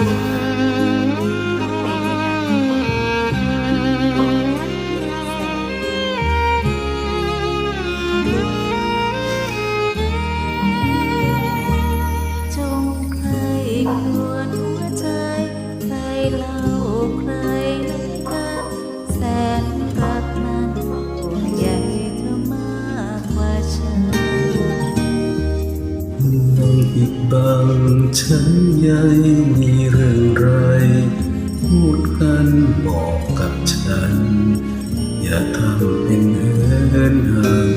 จังฉันใยมีเรื่องไร พูดกันบอกกับฉัน อย่าทำเป็นเหินห่าง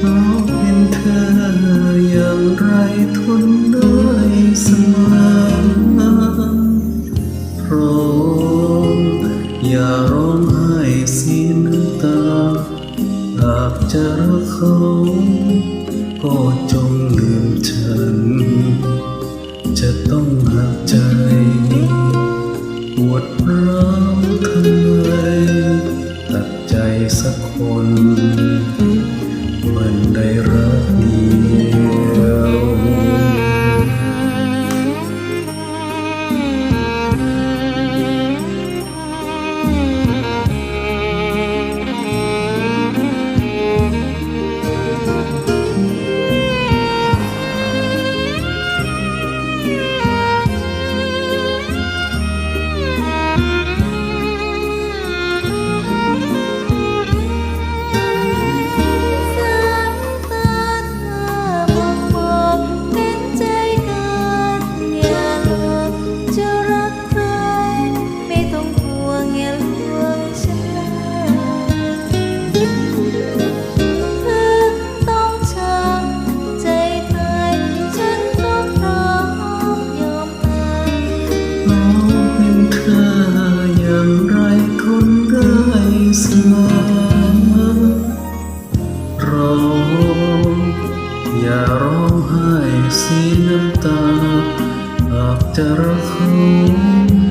เพราเป็นเธออย่างไรทนได้เสมอพร้อมอย่าร้องไห้เสียน้ำตาหากจะรักเขา ก็จงลืมฉัน จะต้องหักใจ ปวดร้าวทำไมตัดใจสักคน มันได้รักดี อย่าร้องไห้เสียน้ำตา หากจะรักเขา